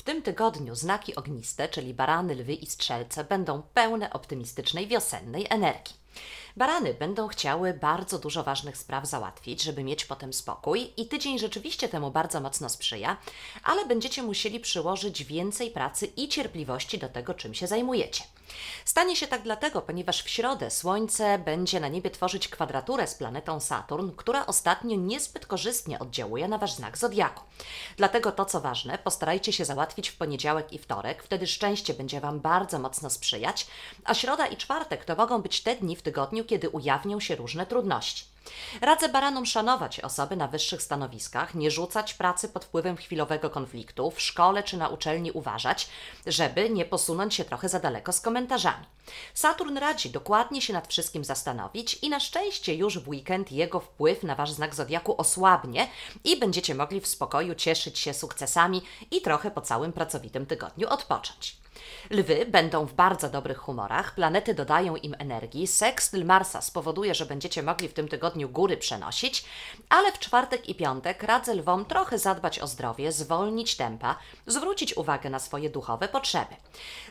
W tym tygodniu znaki ogniste, czyli barany, lwy i strzelce, będą pełne optymistycznej wiosennej energii. Barany będą chciały bardzo dużo ważnych spraw załatwić, żeby mieć potem spokój, i tydzień rzeczywiście temu bardzo mocno sprzyja, ale będziecie musieli przyłożyć więcej pracy i cierpliwości do tego, czym się zajmujecie. Stanie się tak dlatego, ponieważ w środę Słońce będzie na niebie tworzyć kwadraturę z planetą Saturn, która ostatnio niezbyt korzystnie oddziałuje na wasz znak zodiaku. Dlatego to, co ważne, postarajcie się załatwić w poniedziałek i wtorek, wtedy szczęście będzie wam bardzo mocno sprzyjać, a środa i czwartek to mogą być te dni w tygodniu, kiedy ujawnią się różne trudności. Radzę baranom szanować osoby na wyższych stanowiskach, nie rzucać pracy pod wpływem chwilowego konfliktu, w szkole czy na uczelni uważać, żeby nie posunąć się trochę za daleko z komentarzami. Saturn radzi dokładnie się nad wszystkim zastanowić i na szczęście już w weekend jego wpływ na wasz znak zodiaku osłabnie i będziecie mogli w spokoju cieszyć się sukcesami i trochę po całym pracowitym tygodniu odpocząć. Lwy będą w bardzo dobrych humorach, planety dodają im energii, sekstyl Marsa spowoduje, że będziecie mogli w tym tygodniu góry przenosić, ale w czwartek i piątek radzę lwom trochę zadbać o zdrowie, zwolnić tempa, zwrócić uwagę na swoje duchowe potrzeby.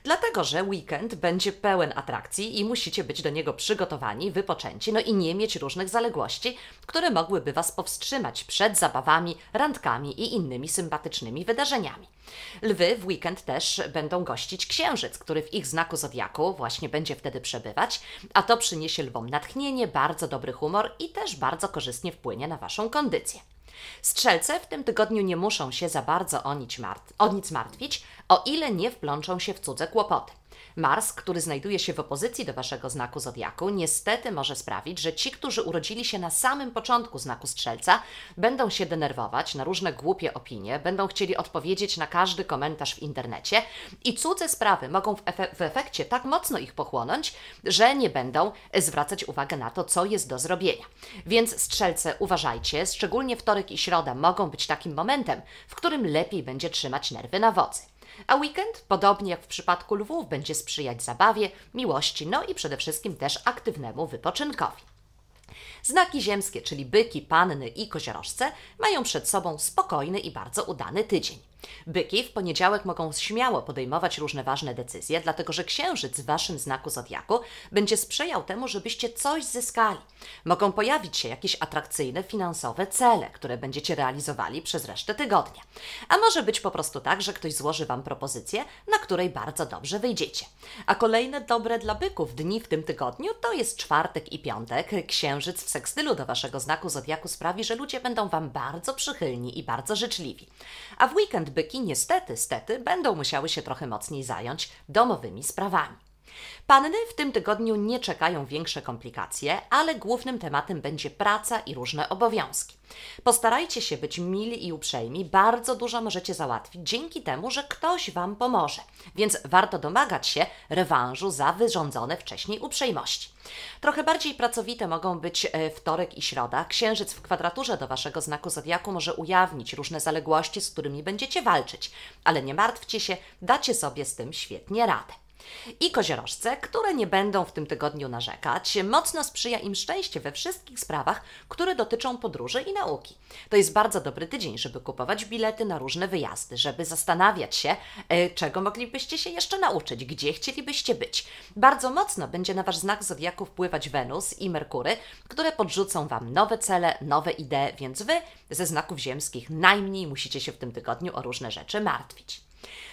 Dlatego, że weekend będzie pełen atrakcji i musicie być do niego przygotowani, wypoczęci, no i nie mieć różnych zaległości, które mogłyby Was powstrzymać przed zabawami, randkami i innymi sympatycznymi wydarzeniami. Lwy w weekend też będą gościć księżyc, który w ich znaku zodiaku właśnie będzie wtedy przebywać, a to przyniesie lwom natchnienie, bardzo dobry humor i też bardzo korzystnie wpłynie na Waszą kondycję. Strzelce w tym tygodniu nie muszą się za bardzo o nic, mart- o nic martwić, o ile nie wplączą się w cudze kłopoty. Mars, który znajduje się w opozycji do waszego znaku zodiaku, niestety może sprawić, że ci, którzy urodzili się na samym początku znaku strzelca, będą się denerwować na różne głupie opinie, będą chcieli odpowiedzieć na każdy komentarz w internecie i cudze sprawy mogą w, efe w efekcie tak mocno ich pochłonąć, że nie będą zwracać uwagi na to, co jest do zrobienia. Więc strzelce uważajcie, szczególnie wtorek i środa mogą być takim momentem, w którym lepiej będzie trzymać nerwy na wodzy. A weekend, podobnie jak w przypadku lwów, będzie sprzyjać zabawie, miłości, no i przede wszystkim też aktywnemu wypoczynkowi. Znaki ziemskie, czyli byki, panny i koziorożce, mają przed sobą spokojny i bardzo udany tydzień. Byki w poniedziałek mogą śmiało podejmować różne ważne decyzje, dlatego że księżyc w waszym znaku zodiaku będzie sprzyjał temu, żebyście coś zyskali. Mogą pojawić się jakieś atrakcyjne finansowe cele, które będziecie realizowali przez resztę tygodnia. A może być po prostu tak, że ktoś złoży wam propozycję, na której bardzo dobrze wyjdziecie. A kolejne dobre dla byków dni w tym tygodniu to jest czwartek i piątek. Księżyc w sekstylu do waszego znaku zodiaku sprawi, że ludzie będą wam bardzo przychylni i bardzo życzliwi. A w weekend byki niestety, stety będą musiały się trochę mocniej zająć domowymi sprawami. Panny w tym tygodniu nie czekają większe komplikacje, ale głównym tematem będzie praca i różne obowiązki. Postarajcie się być mili i uprzejmi, bardzo dużo możecie załatwić dzięki temu, że ktoś Wam pomoże, więc warto domagać się rewanżu za wyrządzone wcześniej uprzejmości. Trochę bardziej pracowite mogą być e, wtorek i środa. Księżyc w kwadraturze do Waszego znaku zodiaku może ujawnić różne zaległości, z którymi będziecie walczyć, ale nie martwcie się, dacie sobie z tym świetnie radę i koziorożce, które nie będą w tym tygodniu narzekać. Mocno sprzyja im szczęście we wszystkich sprawach, które dotyczą podróży i nauki. To jest bardzo dobry tydzień, żeby kupować bilety na różne wyjazdy, żeby zastanawiać się, e, czego moglibyście się jeszcze nauczyć, gdzie chcielibyście być. Bardzo mocno będzie na Wasz znak zodiaku wpływać Wenus i Merkury, które podrzucą Wam nowe cele, nowe idee, więc Wy ze znaków ziemskich najmniej musicie się w tym tygodniu o różne rzeczy martwić.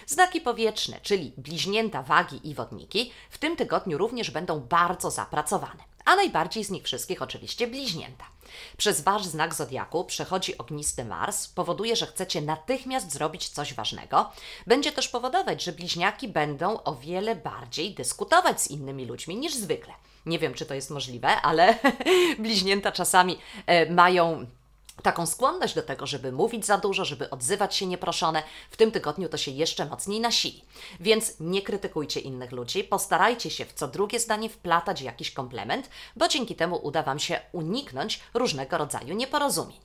Znaki powietrzne, czyli bliźnięta, wagi i wodniki, w tym tygodniu również będą bardzo zapracowane. A najbardziej z nich wszystkich oczywiście bliźnięta. Przez Wasz znak zodiaku przechodzi ognisty Mars, powoduje, że chcecie natychmiast zrobić coś ważnego. Będzie też powodować, że bliźniaki będą o wiele bardziej dyskutować z innymi ludźmi niż zwykle. Nie wiem, czy to jest możliwe, ale bliźnięta czasami e, mają taką skłonność do tego, żeby mówić za dużo, żeby odzywać się nieproszone, w tym tygodniu to się jeszcze mocniej nasili. Więc nie krytykujcie innych ludzi, postarajcie się w co drugie zdanie wplatać jakiś komplement, bo dzięki temu uda Wam się uniknąć różnego rodzaju nieporozumień.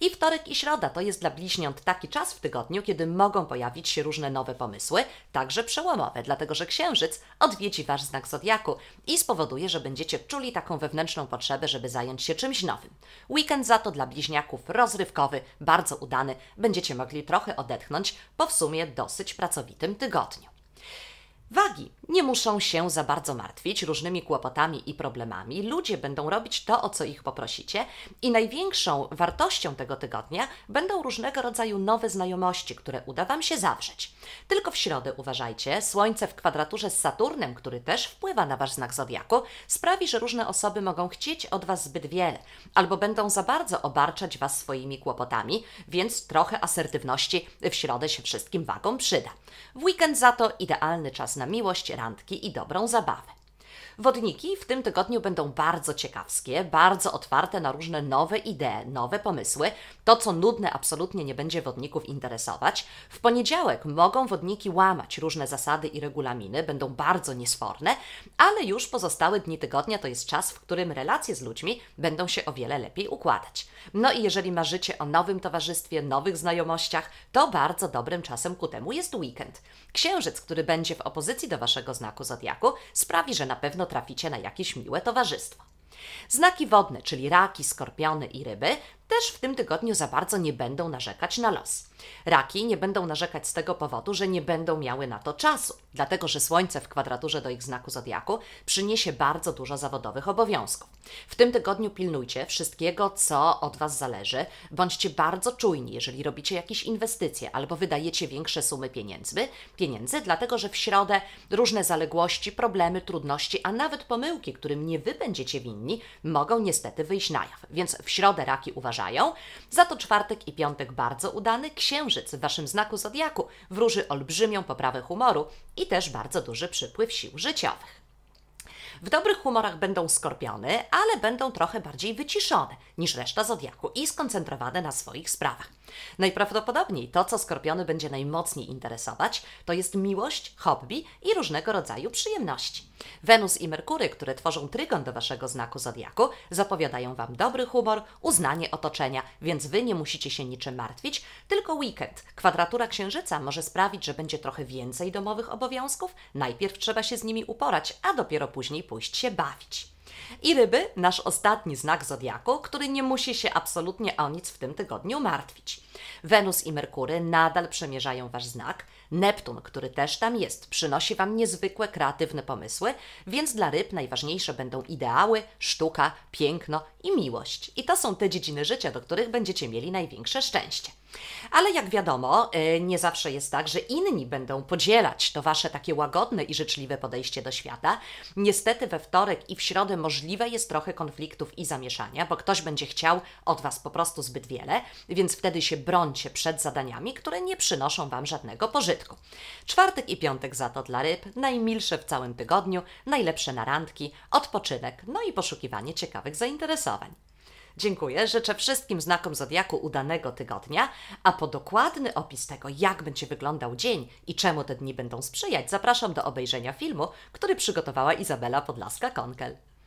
I wtorek i środa to jest dla bliźniąt taki czas w tygodniu, kiedy mogą pojawić się różne nowe pomysły, także przełomowe, dlatego że księżyc odwiedzi wasz znak zodiaku i spowoduje, że będziecie czuli taką wewnętrzną potrzebę, żeby zająć się czymś nowym. Weekend za to dla bliźniaków rozrywkowy, bardzo udany, będziecie mogli trochę odetchnąć po w sumie dosyć pracowitym tygodniu. Wagi nie muszą się za bardzo martwić różnymi kłopotami i problemami. Ludzie będą robić to, o co ich poprosicie, i największą wartością tego tygodnia będą różnego rodzaju nowe znajomości, które uda Wam się zawrzeć. Tylko w środę uważajcie, Słońce w kwadraturze z Saturnem, który też wpływa na Wasz znak zodiaku, sprawi, że różne osoby mogą chcieć od Was zbyt wiele, albo będą za bardzo obarczać Was swoimi kłopotami, więc trochę asertywności w środę się wszystkim wagom przyda. W weekend za to idealny czas na miłość, randki i dobrą zabawę. Wodniki w tym tygodniu będą bardzo ciekawskie, bardzo otwarte na różne nowe idee, nowe pomysły. To, co nudne, absolutnie nie będzie wodników interesować. W poniedziałek mogą wodniki łamać różne zasady i regulaminy, będą bardzo niesforne, ale już pozostałe dni tygodnia to jest czas, w którym relacje z ludźmi będą się o wiele lepiej układać. No i jeżeli marzycie o nowym towarzystwie, nowych znajomościach, to bardzo dobrym czasem ku temu jest weekend. Księżyc, który będzie w opozycji do waszego znaku zodiaku, sprawi, że na pewno traficie na jakieś miłe towarzystwo. Znaki wodne, czyli raki, skorpiony i ryby, też w tym tygodniu za bardzo nie będą narzekać na los. Raki nie będą narzekać z tego powodu, że nie będą miały na to czasu, dlatego że Słońce w kwadraturze do ich znaku zodiaku przyniesie bardzo dużo zawodowych obowiązków. W tym tygodniu pilnujcie wszystkiego, co od Was zależy, bądźcie bardzo czujni, jeżeli robicie jakieś inwestycje albo wydajecie większe sumy pieniędzy, pieniędzy, dlatego że w środę różne zaległości, problemy, trudności, a nawet pomyłki, którym nie Wy będziecie winni, mogą niestety wyjść na jaw. Więc w środę raki uważają. Za to czwartek i piątek bardzo udany. Księżyc w Waszym znaku zodiaku wróży olbrzymią poprawę humoru i też bardzo duży przypływ sił życiowych. W dobrych humorach będą skorpiony, ale będą trochę bardziej wyciszone niż reszta zodiaku i skoncentrowane na swoich sprawach. Najprawdopodobniej to, co skorpiony będzie najmocniej interesować, to jest miłość, hobby i różnego rodzaju przyjemności. Wenus i Merkury, które tworzą trygon do waszego znaku zodiaku, zapowiadają wam dobry humor, uznanie otoczenia, więc wy nie musicie się niczym martwić, tylko weekend. Kwadratura księżyca może sprawić, że będzie trochę więcej domowych obowiązków. Najpierw trzeba się z nimi uporać, a dopiero później pójść się bawić. I ryby, nasz ostatni znak zodiaku, który nie musi się absolutnie o nic w tym tygodniu martwić. Wenus i Merkury nadal przemierzają wasz znak. Neptun, który też tam jest, przynosi wam niezwykłe kreatywne pomysły, więc dla ryb najważniejsze będą ideały, sztuka, piękno i miłość. I to są te dziedziny życia, do których będziecie mieli największe szczęście. Ale jak wiadomo, y, nie zawsze jest tak, że inni będą podzielać to wasze takie łagodne i życzliwe podejście do świata. Niestety we wtorek i w środę możliwe jest trochę konfliktów i zamieszania, bo ktoś będzie chciał od was po prostu zbyt wiele, więc wtedy się brońcie przed zadaniami, które nie przynoszą wam żadnego pożytku. Czwartek i piątek za to dla ryb, najmilsze w całym tygodniu, najlepsze na randki, odpoczynek, no i poszukiwanie ciekawych zainteresowań. Dziękuję, życzę wszystkim znakom Zodiaku udanego tygodnia, a po dokładny opis tego, jak będzie wyglądał dzień i czemu te dni będą sprzyjać, zapraszam do obejrzenia filmu, który przygotowała Izabela Podlaska-Konkel.